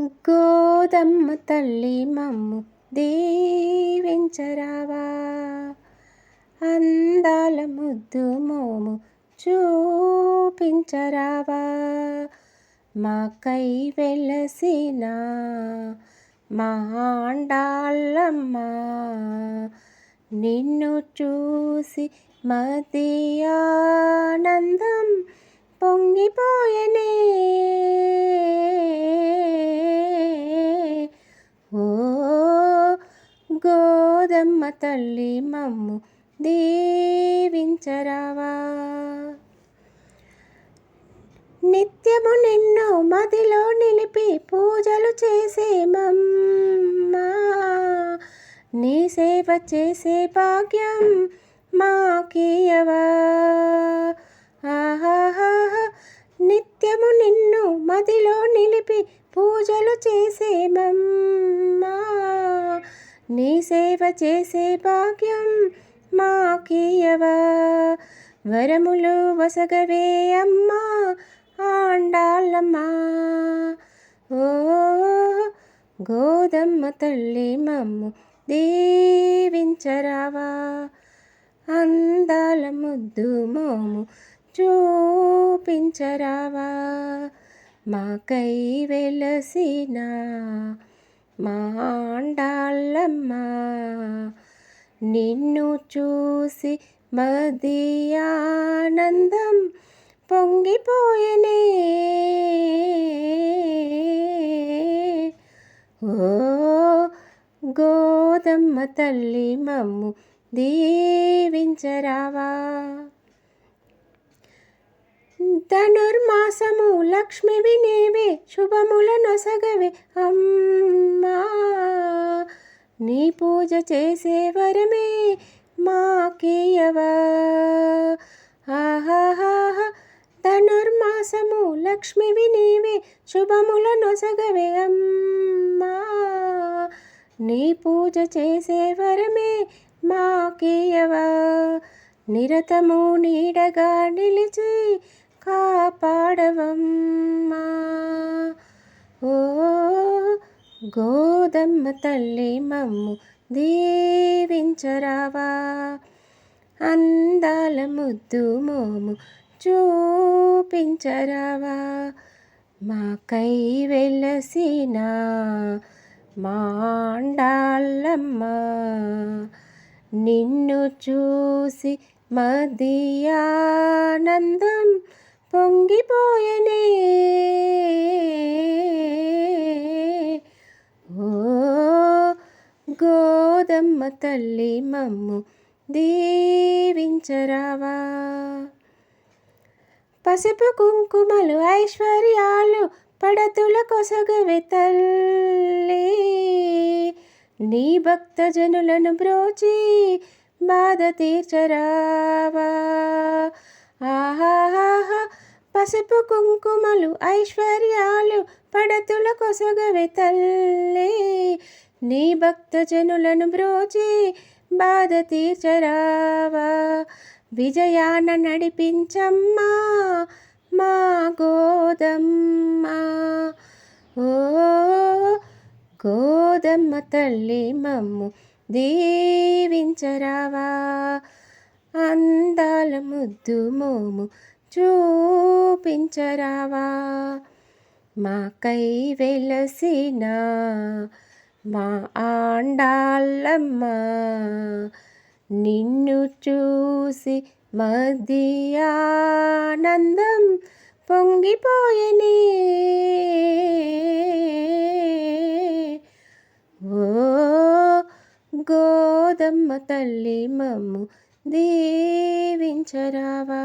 గోదమ్మ తల్లి మమ్ము దీవించరావా. అందాల ముద్దు మోము చూపించరావా. మాకై వెలసిన మాండాళ్ళమ్మ నిన్ను చూసి మతి ఆనందం పొంగిపోయనే ఓ గోదమ్మ తల్లి మమ్ము దీవించరావా. నిత్యము నిన్ను మదిలో నిలిపి పూజలు చేసే మమ్మా. నీ సేవ చేసే భాగ్యం మాకీయవా నిత్యము నిన్ను మదిలో నిలిపి పూజలు చేసే మమ్మా నీ సేవ చేసే భాగ్యం మాకీయవా. వరములు వసగవే అమ్మా ఆండాళ్ళమ్మా. ఓ గోదమ్మ తల్లి మమ్ము దీవించరావా. అందాల ముద్దు మోము చూపించరావా. మాకై వెలసిన మాండాళ్ళమ్మ నిన్ను చూసి మదియానందం పొంగిపోయనే. ఓ గోదమ్మ తల్లి మమ్ము దీవించరావా? ధనుర్మాసము లక్ష్మివి నీవే శుభముల నొసగవే. అమ్మా నీ పూజ చేసే వరమే మాకేయవా ఆహాహా ధనుర్మాసము లక్ష్మివి నీవే శుభముల నొసగవే. అమ్మా నీ పూజ చేసే వరమే మాకేయవా నిరతము నీడగా నిలిచి కాపాడవమ్మా. ఓ గోదమ్మ తల్లి మమ్ము దీవించరావా. అందాల ముద్దు మోము చూపించరావా. మాకై వెలసిన మాండాళ్ళమ్మ నిన్ను చూసి మదియానందం పొంగిపోయనే. ఓ గోదమ్మ తల్లి మమ్ము దీవించరావా. పసుపు కుంకుమలు ఐశ్వర్యాలు పడతుల కొసగవే తల్లి. నీ భక్తజనులను బ్రోచి బాధ తీర్చరావా. ఆహాహా పసుపు కుంకుమలు ఐశ్వర్యాలు పడతుల కొసగవే తల్లి. నీ భక్తజనులను బ్రోచి బాధ తీర్చరావా. విజయాన నడిపించమ్మా మా గోదమ్మ. ఓ గోదమ్మ తల్లి మమ్ము దీవించరావా. అందాల ముద్దు మోము చూపించరావా? మాకై వెలసిన మా ఆండాళ్ళమ్మ నిన్ను చూసి మది ఆనందం పొంగిపోయనే. ఓ గోదమ్మ తల్లి మమ్ము దీవించరావా?